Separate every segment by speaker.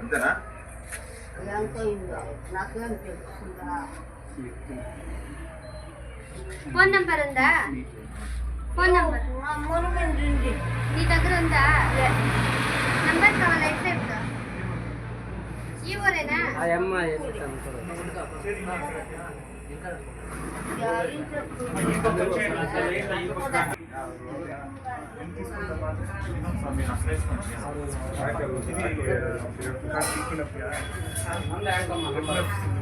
Speaker 1: అంతేనా
Speaker 2: phone number ఉందా phone number నీ దగ్గర ఉందా నంబర్ కావాలా ఎట్లా చెప్తా ఈ ఊరేనా
Speaker 3: ఆ అమ్మాయి
Speaker 1: పర్వాలేదు
Speaker 3: నేను చెప్పిన
Speaker 4: ఇంకా షుగర్ ఇంకా స-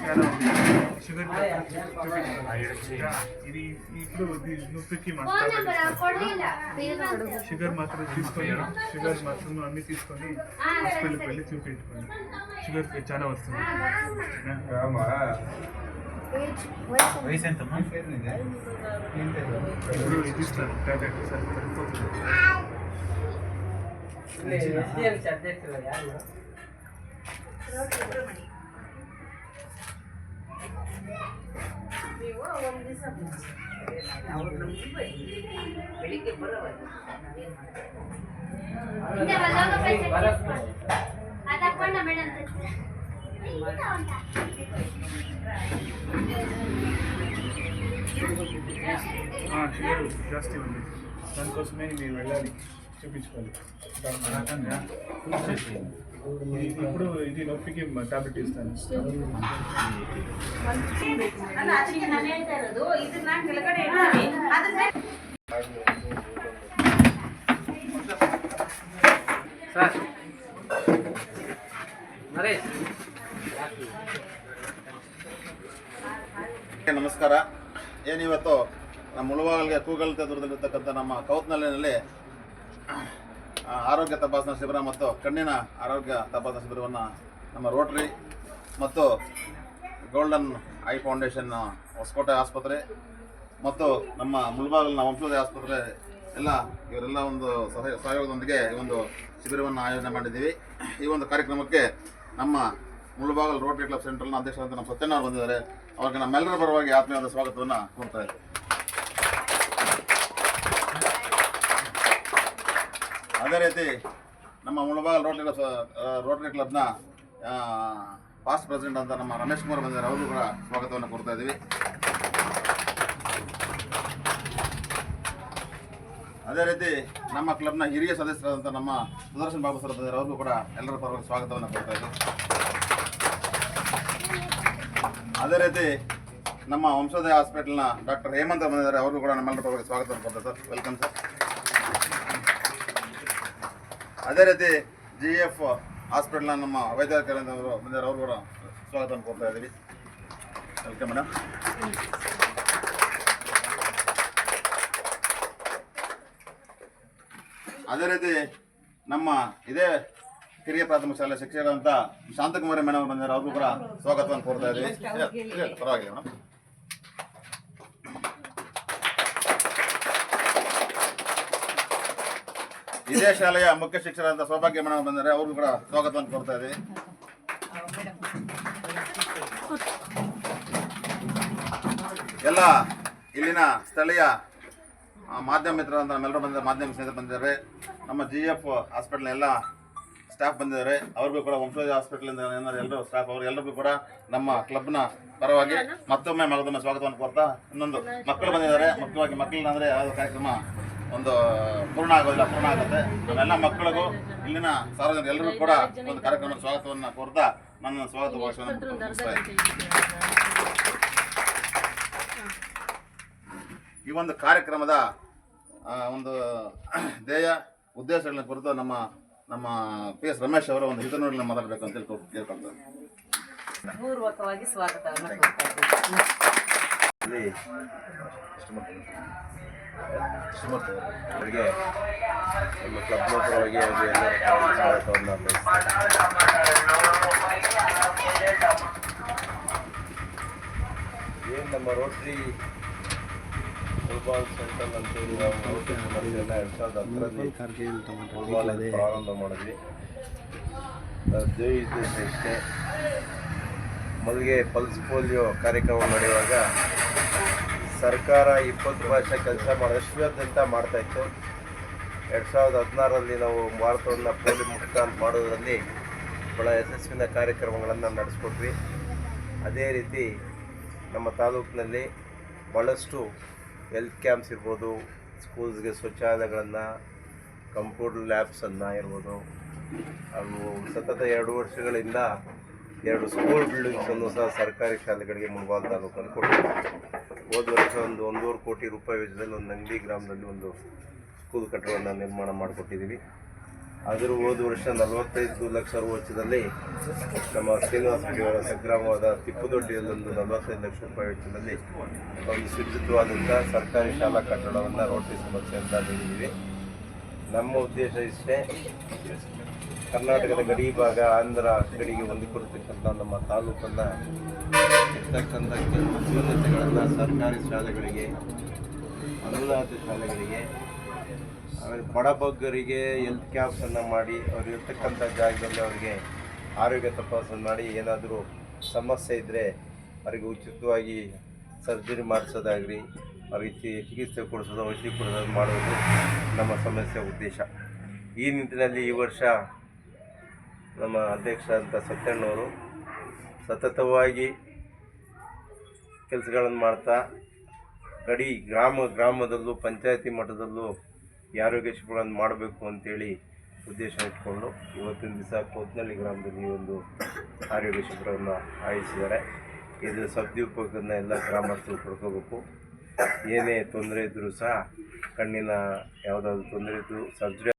Speaker 4: చాలా ఉంది. షుగర్ ఇది ఇప్పుడు ఇది నొప్పికి
Speaker 2: ఫోన్
Speaker 4: మాత్రం
Speaker 2: నంబర్ కొడలేలా
Speaker 4: షుగర్ మాత్రం తీసుకొని షుగర్ మాత్రం అన్ని తీసుకొని హాస్పిటల్కి వెళ్ళి చూపించుకోండి షుగర్ చాలా వస్తుంది
Speaker 1: వయసు ఎంతమ్మా
Speaker 4: ఇప్పుడు ఇది ఇస్తాను టాబ్లెట్ సరి సరిపోతుంది
Speaker 3: ఎస్డిఎంసీ అధ్యక్షులు యారు
Speaker 2: ಹಿಂದೆ ಒಳಗೆ ಪೈಸೆ ಅದು ಹಾಕೊಂಡ ಮೇಡಮ್
Speaker 4: ఆ, షుగర్ జాస్తి ఉంది దానికోసమే మీరు వెళ్ళాలి చూపించుకోవాలి డాక్టర్ ఇది- ఇప్పుడు ఇది నొప్పికి టాబ్లెట్ ఇస్తాను
Speaker 3: ಸರ್ ನರೇಶ್
Speaker 1: ನಮಸ್ಕಾರ ಏನಿವತ್ತು ನಮ್ಮ ಮುಳುವಾಗಲ್ಗೆ ಕೂಗಲ್ತೆ ದೂರದಲ್ಲಿರ್ತಕ್ಕಂಥ ನಮ್ಮ ಕೌತ್ನಲ್ಲಿನಲ್ಲಿ ಆ, ಆರೋಗ್ಯ ತಪಾಸಣಾ ಶಿಬಿರ ಮತ್ತು ಕಣ್ಣಿನ ಆರೋಗ್ಯ ತಪಾಸಣಾ ಶಿಬಿರವನ್ನು ನಮ್ಮ ರೋಟರಿ ಮತ್ತು ಗೋಲ್ಡನ್ ಐ ಫೌಂಡೇಶನ್ ಹೊಸಕೋಟೆ ಆಸ್ಪತ್ರೆ ಮತ್ತು ನಮ್ಮ ಮುಳಬಾಗಿಲಿನ ವಂಶೋದಯ ಆಸ್ಪತ್ರೆ ಎಲ್ಲ ಇವರೆಲ್ಲ ಒಂದು ಸಹಯ ಸಹಯೋಗದೊಂದಿಗೆ ಈ ಒಂದು ಶಿಬಿರವನ್ನು ಆಯೋಜನೆ ಮಾಡಿದ್ದೀವಿ. ಈ ಒಂದು ಕಾರ್ಯಕ್ರಮಕ್ಕೆ ನಮ್ಮ ಮುಳಬಾಗಲ್ ರೋಟರಿ ಕ್ಲಬ್ ಸೆಂಟ್ರಲ್ನ ಅಧ್ಯಕ್ಷರಂತೆ ನಮ್ಮ ಸತ್ಯನಾರ್ ಬಂದಿದ್ದಾರೆ. ಅವ್ರಿಗೆ ನಮ್ಮೆಲ್ಲರ ಪರವಾಗಿ ಆತ್ಮೀಯವಾದ ಸ್ವಾಗತವನ್ನು ಕೋರ್ತಾ ಇದ್ದೀವಿ ಅದೇ ರೀತಿ ನಮ್ಮ ಮುಳಬಾಗಲ್ ರೋಟರಿ ರೋಟರಿ ಕ್ಲಬ್ನ ಪಾಸ್ಟ್ ಪ್ರೆಸಿಡೆಂಟ್ ಅಂತ ನಮ್ಮ ರಮೇಶ್ ಕುಮಾರ್ ಬಂದಿದ್ದಾರೆ. ಅವರು ಕೂಡ ಸ್ವಾಗತವನ್ನು ಕೊಡ್ತಾ ಇದ್ದೀವಿ. ಅದೇ ರೀತಿ ನಮ್ಮ ಕ್ಲಬ್ನ ಹಿರಿಯ ಸದಸ್ಯರಾದಂಥ ನಮ್ಮ ಸುದರ್ಶನ್ ಬಾಬು ಸರ್ ಬಂದಿದ್ದಾರೆ. ಅವ್ರಿಗೂ ಕೂಡ ಎಲ್ಲರ ಪರವಾಗಿ ಸ್ವಾಗತವನ್ನು ಕೊಡ್ತಾ ಇದ್ದೀವಿ. ಅದೇ ರೀತಿ ನಮ್ಮ ವಂಶೋದಯ ಹಾಸ್ಪಿಟಲ್ನ ಡಾಕ್ಟರ್ ಹೇಮಂತ್ ಬಂದಿದ್ದಾರೆ. ಅವ್ರಿಗೂ ಕೂಡ ನಮ್ಮೆಲ್ಲರ ಪರವಾಗಿ ಸ್ವಾಗತವನ್ನು ಕೊಡ್ತಾರೆ ಸರ್ ವೆಲ್ಕಮ್ ಸರ್ ಅದೇ ರೀತಿ ಜಿ ಎಫ್ ಹಾಸ್ಪಿಟಲ್ನ ನಮ್ಮ ವೈದ್ಯಾಧಿಕಾರಿಯವರು ಬಂದಿದ್ದಾರೆ. ಅವರು ಕೂಡ ಸ್ವಾಗತವನ್ನು ಕೊಡ್ತಾ ಇದ್ದೀವಿ. ವೆಲ್ಕಮ್ ಮೇಡಮ್ ಅದೇ ರೀತಿ ನಮ್ಮ ಇದೇ ಕಿರಿಯ ಪ್ರಾಥಮಿಕ ಶಾಲೆ ಶಿಕ್ಷಕರಂತ ಶಾಂತಕುಮಾರಿ ಮೇಡಮ್ ಬಂದಿದ್ದಾರೆ. ಅವ್ರಿಗೂ ಕೂಡ ಸ್ವಾಗತವನ್ನು ಕೊಡ್ತಾ ಇದ್ದೀವಿ. ಪರವಾಗಿಲ್ಲ ಮೇಡಮ್ ಇದೇ ಶಾಲೆಯ ಮುಖ್ಯ ಶಿಕ್ಷಕರಾದ ಸೌಭಾಗ್ಯ ಮೇಡಮ್ ಬಂದರೆ ಅವ್ರಿಗೂ ಕೂಡ ಸ್ವಾಗತವನ್ನು ಕೊಡ್ತಾ ಇದೆ ಎಲ್ಲ ಇಲ್ಲಿನ ಸ್ಥಳೀಯ ಮಾಧ್ಯಮ ಮಿತ್ರರಂತ ನಮ್ಮೆಲ್ಲರೂ ಬಂದಿದ್ದಾರೆ, ಮಾಧ್ಯಮ ಸ್ನೇಹಿತರು ಬಂದಿದ್ದಾರೆ. ನಮ್ಮ ಜಿ ಎಫ್ ಹಾಸ್ಪಿಟಲ್ ಎಲ್ಲ ಸ್ಟಾಫ್ ಬಂದಿದ್ದಾರೆ. ಅವ್ರಿಗೂ ಕೂಡ ವಂಶೋಜ ಹಾಸ್ಪಿಟಲಿಂದ ಏನಾದ್ರು ಎಲ್ಲರೂ ಸ್ಟಾಫ್ ಅವರು ಎಲ್ಲರಿಗೂ ಕೂಡ ನಮ್ಮ ಕ್ಲಬ್ನ ಪರವಾಗಿ ಮತ್ತೊಮ್ಮೆ ಮಗದೊಮ್ಮೆ ಸ್ವಾಗತವನ್ನು ಕೊಡ್ತಾ ಇನ್ನೊಂದು ಮಕ್ಕಳು ಬಂದಿದ್ದಾರೆ. ಮುಖ್ಯವಾಗಿ ಮಕ್ಕಳನ್ನ ಅಂದರೆ ಯಾವುದೋ ಕಾರ್ಯಕ್ರಮ? ಒಂದು ಪೂರ್ಣ ಆಗೋದಿಲ್ಲ ಪೂರ್ಣ ಆಗುತ್ತೆ. ನಮ್ಮೆಲ್ಲ ಮಕ್ಕಳಿಗೂ ಇಲ್ಲಿನ ಸಾರ್ವಜನಿಕ ಎಲ್ಲರಿಗೂ ಕೂಡ ಒಂದು ಕಾರ್ಯಕ್ರಮದ ಸ್ವಾಗತವನ್ನು ಕೋರ್ತಾ ನನ್ನ ಸ್ವಾಗತ ಭಾಷಣವನ್ನು ಮುಗಿಸ್ತಾ ಈ ಒಂದು ಕಾರ್ಯಕ್ರಮದ ಒಂದು ಧ್ಯೇಯ ಉದ್ದೇಶಗಳನ್ನ ಕುರಿತು ನಮ್ಮ ನಮ್ಮ ಪಿ ಎಸ್ ರಮೇಶ್ ಅವರ ಒಂದು ಹಿತನುಡಿನ ಮಾತಾಡಬೇಕು ಅಂತ ತಿಳ್ಕೊ ಕೇಳ್ಕೊಳ್ತಾರೆ
Speaker 5: ಪೂರ್ವಕವಾಗಿ ಸ್ವಾಗತವನ್ನು ಮಲ್ಲಿಗೆ
Speaker 6: ಅವರಿಗೆ ನಮ್ಮ ಕ್ಲಬ್ನ ಏನು ನಮ್ಮ ರೋಟ್ರಿ ಫುಟ್ಬಾಲ್ ಸೆಂಟ್ರಲ್ ಅಂತೇಳಿ ನಾವು ರೋಟ್ರಿ ಮಾಡಿದ್ರೆಲ್ಲ ಎರಡು ಸಾವಿರದ ಹತ್ತರಲ್ಲಿ ಫುಟ್ಬಾಲ್ ಪ್ರಾರಂಭ ಮಾಡಿದ್ವಿ ಇದ್ದಷ್ಟೇ ಮೊದಲಿಗೆ ಪಲ್ಸ್ ಪೋಲಿಯೋ ಕಾರ್ಯಕ್ರಮ ನಡೆಯುವಾಗ ಸರ್ಕಾರ ಇಪ್ಪತ್ತು ವರ್ಷ ಕೆಲಸ ಮಾಡಿ ವಿಶ್ವಾದ್ಯಂತ ಮಾಡ್ತಾಯಿತ್ತು ಎರಡು ಸಾವಿರದ ಹದಿನಾರರಲ್ಲಿ ನಾವು ಭಾರತವನ್ನು ಪೋಲಿ ಮುಕ್ತ ಮಾಡೋದರಲ್ಲಿ ಭಾಳ ಯಶಸ್ವಿನ ಕಾರ್ಯಕ್ರಮಗಳನ್ನು ನಡೆಸ್ಕೊಟ್ವಿ. ಅದೇ ರೀತಿ ನಮ್ಮ ತಾಲೂಕಿನಲ್ಲಿ ಭಾಳಷ್ಟು ಹೆಲ್ತ್ ಕ್ಯಾಂಪ್ಸ್ ಇರ್ಬೋದು, ಸ್ಕೂಲ್ಸ್ಗೆ ಶೌಚಾಲಯಗಳನ್ನು ಕಂಪ್ಯೂಟರ್ ಲ್ಯಾಬ್ಸನ್ನು ಇರ್ಬೋದು. ಅವು ಸತತ ಎರಡು ವರ್ಷಗಳಿಂದ ಎರಡು ಸ್ಕೂಲ್ ಬಿಲ್ಡಿಂಗ್ಸನ್ನು ಸಹ ಸರ್ಕಾರಿ ಶಾಲೆಗಳಿಗೆ ಮುಳಬಾಲ್ ತಾಲೂಕಲ್ಲಿ ಕೊಟ್ಟಿದ್ದೀವಿ. ಹೋದ ವರ್ಷ ಒಂದು ಒಂದೂವರೆ ಕೋಟಿ ರೂಪಾಯಿ ವೆಚ್ಚದಲ್ಲಿ ಒಂದು ಅಂಗಡಿ ಗ್ರಾಮದಲ್ಲಿ ಒಂದು ಸ್ಕೂಲ್ ಕಟ್ಟಡವನ್ನು ನಿರ್ಮಾಣ ಮಾಡಿಕೊಟ್ಟಿದ್ದೀವಿ. ಆದರೂ ಹೋದ ವರ್ಷ ನಲವತ್ತೈದು ಲಕ್ಷ ರು ವೆಚ್ಚದಲ್ಲಿ ನಮ್ಮ ಶ್ರೀನಿವಾಸ ಅವರ ಸ್ವಗ್ರಾಮವಾದ ತಿಪ್ಪುದೊಡ್ಡಿಯಲ್ಲಿ ಒಂದು ನಲವತ್ತೈದು ಲಕ್ಷ ರೂಪಾಯಿ ವೆಚ್ಚದಲ್ಲಿ ಒಂದು ಸುರಕ್ಷಿತವಾದಂಥ ಸರ್ಕಾರಿ ಶಾಲಾ ಕಟ್ಟಡವನ್ನು ರೋಟರಿ ಸಮಸ್ಯೆ ಅಂತ ನೀಡಿದ್ದೀವಿ ನಮ್ಮ ಉದ್ದೇಶ ಇಷ್ಟೇ. ಕರ್ನಾಟಕದ ಗಡಿ ಭಾಗ ಆಂಧ್ರ ಗಡಿಗೆ ಹೊಂದಿಕೊಂಡಿರ್ತಕ್ಕಂಥ ನಮ್ಮ ತಾಲೂಕನ್ನು ಇರ್ತಕ್ಕಂಥ ಕೆಲವು ಸರ್ಕಾರಿ ಶಾಲೆಗಳಿಗೆ, ಅನುದಾನಿತ ಶಾಲೆಗಳಿಗೆ, ಆಮೇಲೆ ಬಡಬಗ್ಗರಿಗೆ ಹೆಲ್ತ್ ಕ್ಯಾಂಪ್ಸನ್ನು ಮಾಡಿ ಅವ್ರು ಜಾಗದಲ್ಲಿ ಅವರಿಗೆ ಆರೋಗ್ಯ ತಪಾಸಣೆ ಮಾಡಿ ಏನಾದರೂ ಸಮಸ್ಯೆ ಇದ್ದರೆ ಅವರಿಗೆ ಉಚಿತವಾಗಿ ಸರ್ಜರಿ ಮಾಡಿಸೋದಾಗಲಿ ಅವ್ರಿಗೆ ರೀತಿ ಚಿಕಿತ್ಸೆ ಕೊಡಿಸೋದು, ಔಷಧಿ ಕೊಡಿಸೋದು ಮಾಡೋದು ನಮ್ಮ ಸಮಸ್ಯೆ ಉದ್ದೇಶ. ಈ ನಿಟ್ಟಿನಲ್ಲಿ ಈ ವರ್ಷ ನಮ್ಮ ಅಧ್ಯಕ್ಷ ಅಂತ ಸತ್ಯಣ್ಣವರು ಸತತವಾಗಿ ಕೆಲಸಗಳನ್ನು ಮಾಡ್ತಾ, ಗಡಿ ಗ್ರಾಮ, ಗ್ರಾಮದಲ್ಲೂ, ಪಂಚಾಯತಿ ಮಟ್ಟದಲ್ಲೂ ಆರೋಗ್ಯ ಶಿಬಿರಗಳನ್ನು ಮಾಡಬೇಕು ಅಂತೇಳಿ ಉದ್ದೇಶ ಇಟ್ಕೊಂಡು ಇವತ್ತಿನ ದಿವಸ ಕೋತ್ನಳ್ಳಿ ಗ್ರಾಮದಲ್ಲಿ ಒಂದು ಆರೋಗ್ಯ ಶಿಬಿರವನ್ನು ಆಯೋಜಿಸಿದ್ದಾರೆ. ಇದು ಸದುಪಯೋಗವನ್ನು ಎಲ್ಲ ಗ್ರಾಮಸ್ಥರು ಪಡ್ಕೋಬೇಕು. ಏನೇ ತೊಂದರೆ ಇದ್ದರೂ ಸಹ ಕಣ್ಣಿನ ಯಾವುದಾದ್ರು ತೊಂದರೆ ಇದ್ದರೂ ಸರ್ಜರಿ